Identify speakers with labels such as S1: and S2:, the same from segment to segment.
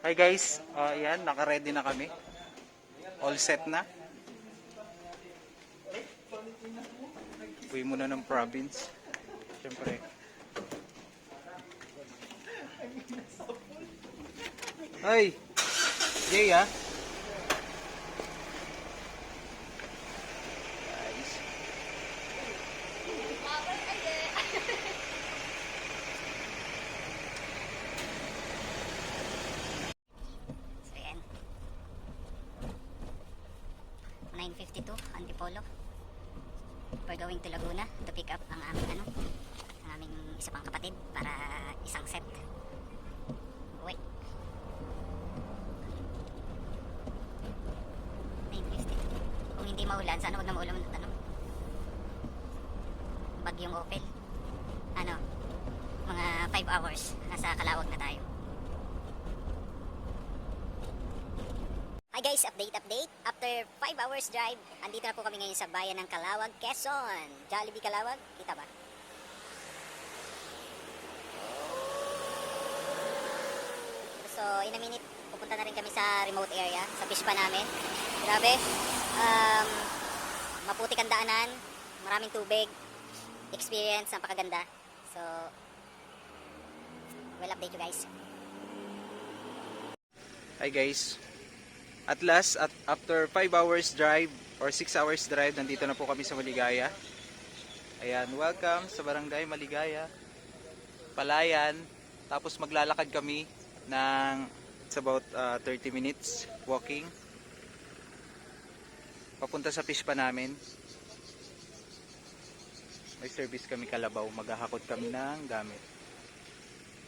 S1: Hi guys, uh, yan, naka-ready na kami. All set na. Uwi muna ng province. Siyempre. Ay! Jay ah! Guys.
S2: So yan. 9.52, Antipolo. We're going to Laguna to pick up ang aming ano, ang aming isa pang kapatid para isang set. Uwi. 9.52. Kung hindi maulan, sana wag na maulan ano. Bagyong Opel. Ano, mga 5 hours, nasa Kalawag na tayo. Hi guys, update update. After 5 hours drive, andito na po kami ngayon sa bayan ng Kalawag, Quezon. Jollibee Kalawag, kita ba? So, in a minute, pupunta na rin kami sa remote area, sa fish pa namin. Grabe. Um, maputik ang daanan, maraming tubig, experience, napakaganda. So, we'll update you guys.
S1: Hi guys. At last, at after 5 hours drive or 6 hours drive, nandito na po kami sa Maligaya. Ayan, welcome sa Barangay Maligaya. Palayan. Tapos maglalakad kami ng it's about uh, 30 minutes walking. Papunta sa fish pa namin. May service kami kalabaw. Maghahakot kami ng gamit.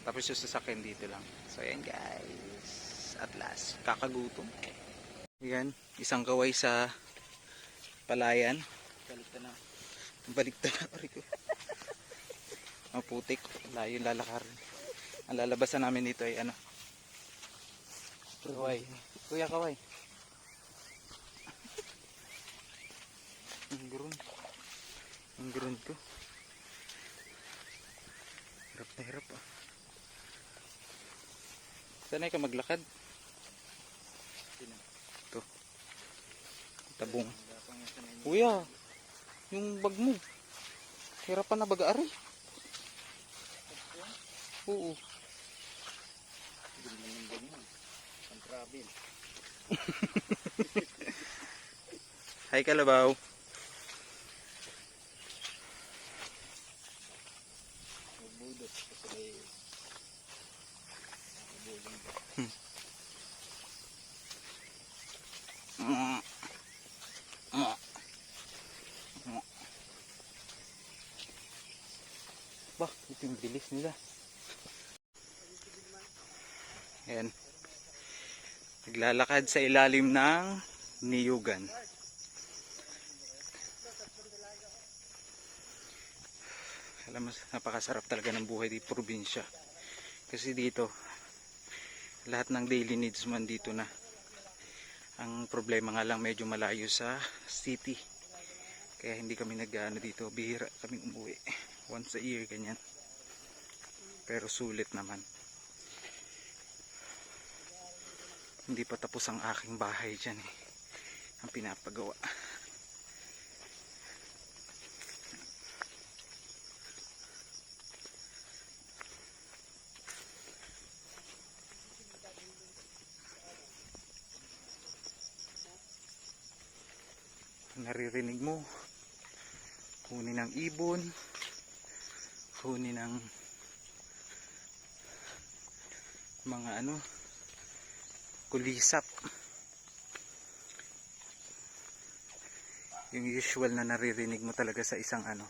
S1: Tapos yung sasakyan dito lang. So ayan guys. At last, kakagutom. Ayan, isang kaway sa palayan. Balik na. Balik na. Maputik. Layo lalakar. Ang lalabasan namin dito ay ano. Kaway. Kuya kaway. Ang gurun. Ang gurun ko. Hirap na hirap ah. Sanay ka maglakad? Ito. Tabong. Kuya, yung bag mo. Hirapan na baga-ari. Oo. Hi Kalabaw. Bah, ito yung bilis nila. Ayan. Naglalakad sa ilalim ng niyugan. Alam mo, napakasarap talaga ng buhay di probinsya. Kasi dito, lahat ng daily needs man dito na. Ang problema nga lang medyo malayo sa city. Kaya hindi kami nag-ano dito, bihira kami umuwi. Once a year, ganyan. Pero sulit naman. Hindi pa tapos ang aking bahay dyan eh. Ang pinapagawa. naririnig mo huni ng ibon huni ng mga ano kulisap. Yung usual na naririnig mo talaga sa isang ano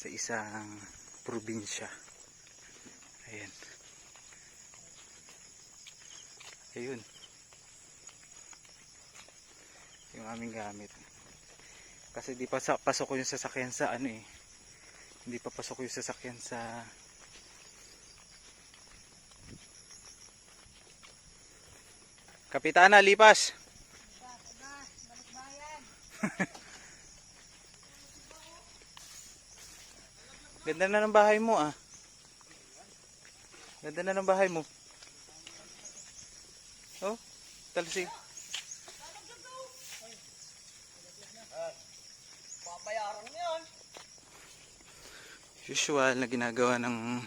S1: sa isang probinsya. Ayan. Ayun. Yung aming gamit. Kasi di pa pasok ko yung sasakyan sa ano eh. Hindi pa pasok yung sasakyan sa Kapitana, lipas. Ganda na ng bahay mo ah. Ganda na ng bahay mo. Oh,
S3: yan.
S1: Usual na ginagawa ng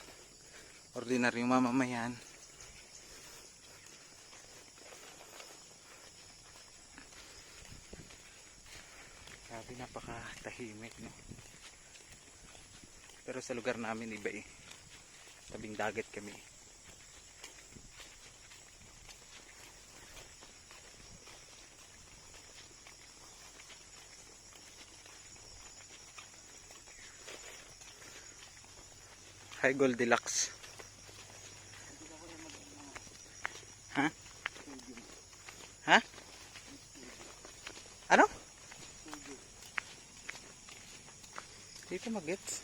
S1: ordinaryong mamamayan. Grabe napakatahimik no. Pero sa lugar namin iba eh. Tabing dagat kami. Hi Goldilocks. Ha? Ha? Ano? Dito mag-gets.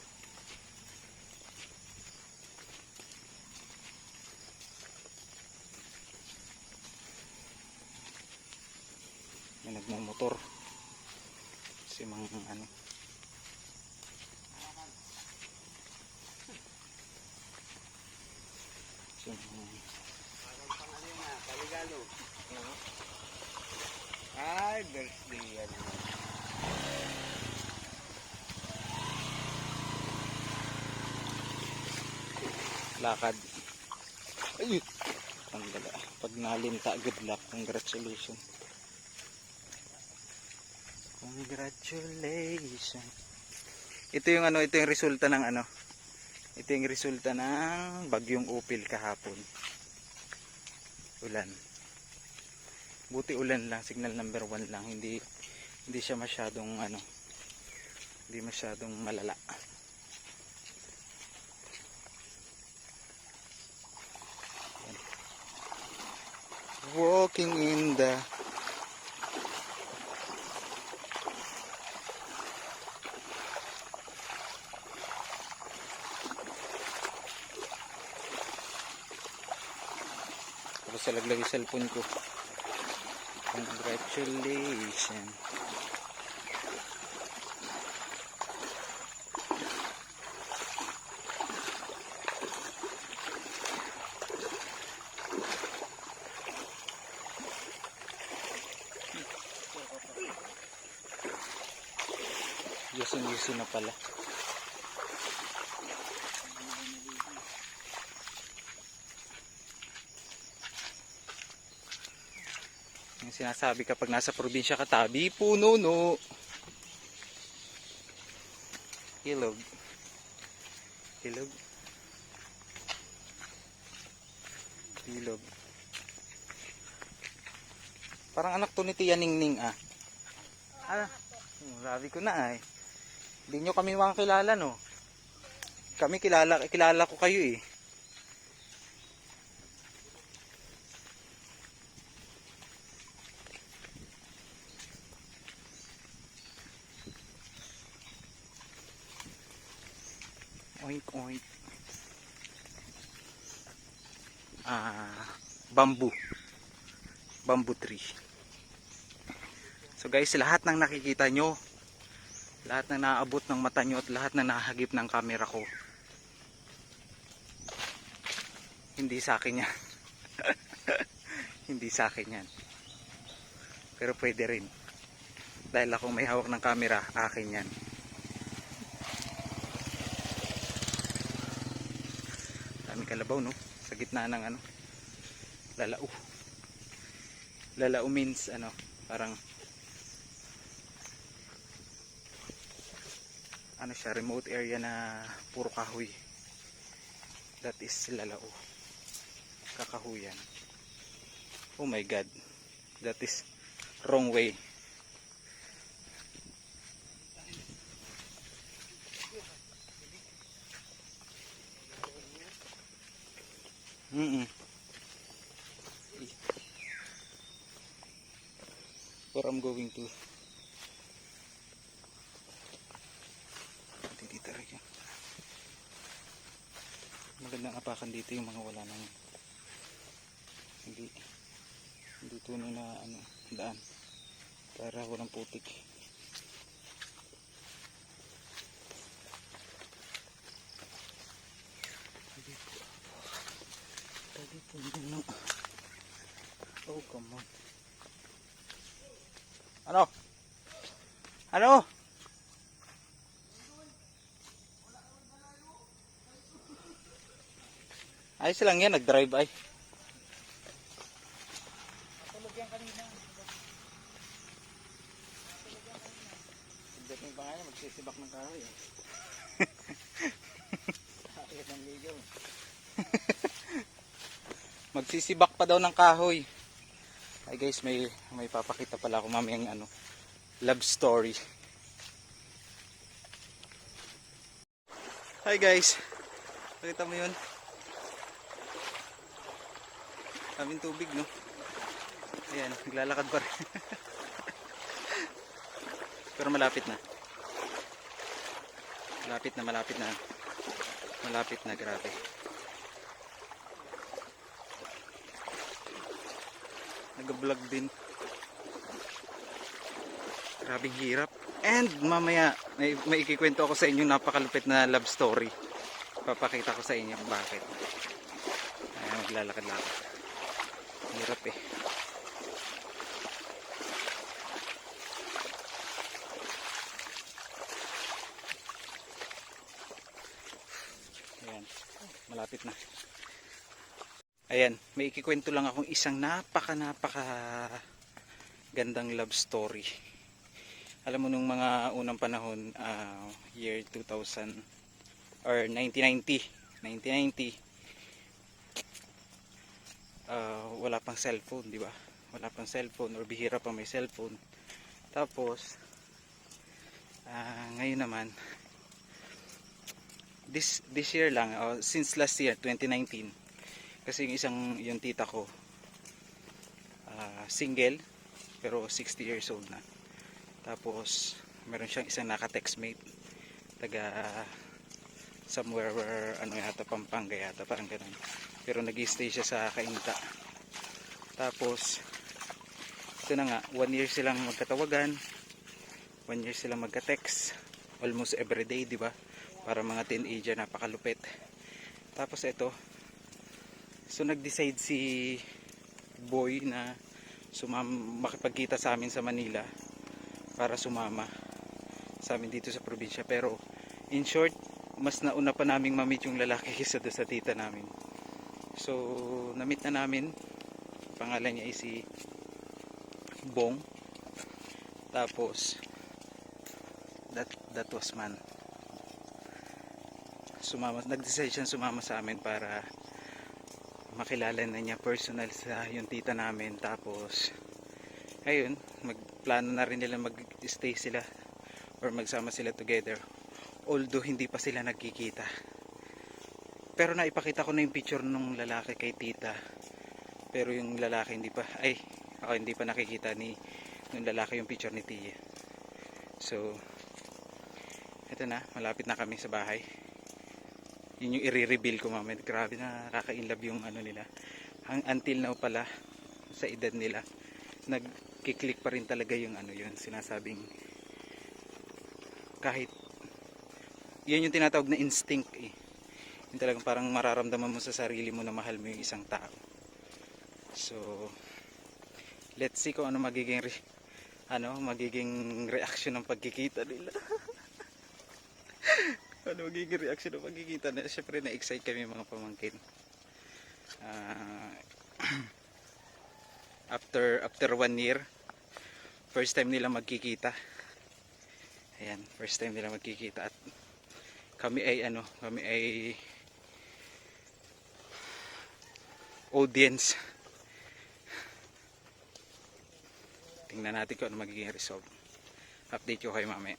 S1: May nagmumotor. Si mga ano. Si mga
S3: ano ah, paligalo. Ay, birthday yan.
S1: Lakad. Ayun. Ang gala. Pag nalinta, good luck. Congratulations. Congratulations. Ito yung ano, ito yung resulta ng ano. Ito yung resulta ng bagyong upil kahapon. Ulan. Buti ulan lang, signal number 1 lang. Hindi hindi siya masyadong ano, hindi masyadong malala. Walking in the tapos sa laglag yung cellphone ko. Congratulations Yuso na pala. Yung sinasabi kapag nasa probinsya ka, tabi puno no. Ilog. Ilog. Ilog. Parang anak to ni Tia Ningning ah. Ah, sabi ko na eh. Hindi nyo kami makakilala no. Kami kilala, kilala ko kayo eh. Oink oink. Ah, bamboo. Bamboo tree. So guys, lahat ng nakikita nyo, lahat na naabot ng mata nyo at lahat na nahagip ng camera ko, hindi sa akin yan. hindi sa akin yan. Pero pwede rin. Dahil ako may hawak ng camera, akin yan. Dami kalabaw no, sa gitna ng ano, lalao. Lalao means ano, parang ano siya, remote area na puro kahoy. That is lalao. Kakahuyan. Oh my god. That is wrong way. Mm Where I'm going to. Hindi dito rin yan. Magandang apakan dito yung mga wala nang hindi hindi tunay na ano, daan para walang putik. Dito, dito, dito, Oh, come on. Ano? Ano? Ayos lang yan, nag-drive ay. Pagdating pa nga yan, magsisibak ng kahoy. eh.
S3: Bakit ang ligaw?
S1: Magsisibak pa daw ng kahoy. Ay guys, may may papakita pala ako mamayang ano, love story. Hi guys. Pakita mo 'yun. Kaming tubig, no? Ayan, naglalakad pa rin. Pero malapit na. Malapit na, malapit na. Malapit na, grabe. Nag-vlog din. Grabing hirap. And mamaya, may, may ikikwento ako sa inyo napakalupit na love story. Papakita ko sa inyo bakit. Ayan, maglalakad-lakad. Hirap eh. Ayan, malapit na. Ayan, may ikikwento lang akong isang napaka napaka gandang love story. Alam mo nung mga unang panahon, ah, year 2000 or 1990, 1990 ah, wala pang cellphone, di ba? Wala pang cellphone or bihira pa may cellphone. Tapos ah, ngayon naman this this year lang, oh, since last year 2019 kasi yung isang yung tita ko ah, single pero 60 years old na tapos meron siyang isang naka-textmate taga somewhere where ano yata Pampanga yata parang ganun pero nag stay siya sa Kainta tapos ito na nga one year silang magkatawagan one year silang magka-text almost everyday di ba para mga teenager napakalupit tapos ito So nag-decide si Boy na sumam makipagkita sa amin sa Manila para sumama sa amin dito sa probinsya. Pero in short, mas nauna pa naming mamit yung lalaki kaysa sa tita namin. So namit na namin. Pangalan niya ay si Bong. Tapos that that was man. Sumama, nag-decide siya sumama sa amin para makilala na niya personal sa yung tita namin tapos ayun magplano na rin nila mag-stay sila or magsama sila together although hindi pa sila nagkikita pero naipakita ko na yung picture nung lalaki kay tita. Pero yung lalaki hindi pa ay ako hindi pa nakikita ni nung lalaki yung picture ni Tia. So ito na malapit na kami sa bahay. Yun yung i-reveal ko mamaya grabe na nakaka-inlove yung ano nila. Hang, until now pala sa edad nila nagkiklik pa rin talaga yung ano yun sinasabing kahit yun yung tinatawag na instinct eh yung talagang parang mararamdaman mo sa sarili mo na mahal mo yung isang tao. So let's see kung ano magiging re- ano magiging reaction ng pagkikita nila. Ano magiging reaction ng pagkikita na syempre na-excite kami mga pamangkin. Ah, after after one year first time nila magkikita. Ayan first time nila magkikita. At kami ay ano kami ay audience tingnan natin kung ano magiging result update ko kayo mamaya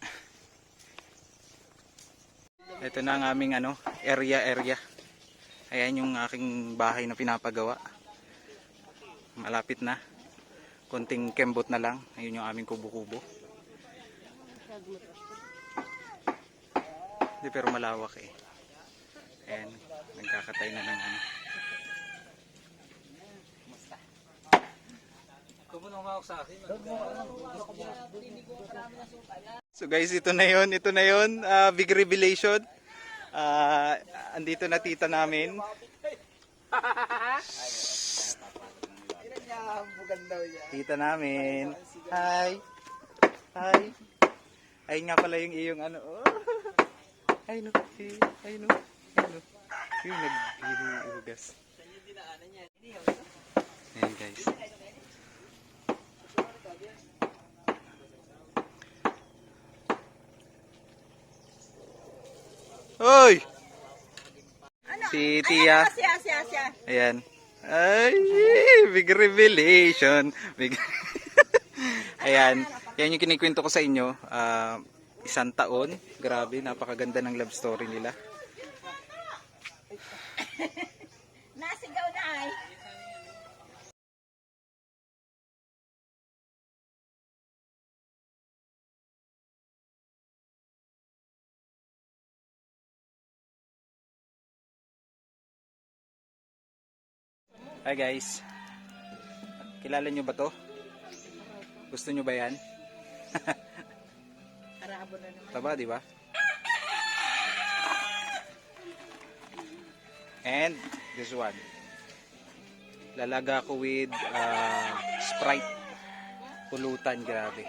S1: ito na ang aming ano, area area. Ayan yung aking bahay na pinapagawa. Malapit na. Konting kembot na lang. Ayun yung aming kubo-kubo. Hindi pero malawak eh. Ayan, nagkakatay na ng ano. So guys, ito na yon, ito na yon, Ah, big revelation. Ah, andito na tita namin. Tita namin. Hi. Hi. Ay nga pala yung iyong ano. Oh. Ay no. Ay no. Ay no. Yung naghihugas. Ayan guys. Hoy! Si Tia.
S4: Siya, siya, siya.
S1: Ayan. Ay, big revelation. Big... Ayan. Yan yung kinikwento ko sa inyo. Ah, isang taon. Grabe, napakaganda ng love story nila.
S4: Nasigaw na ay.
S1: Hi guys. Kilala nyo ba to? Gusto nyo ba yan?
S4: Arabo na naman.
S1: Taba, di ba? And this one. Lalaga ko with ah, Sprite. Pulutan, grabe.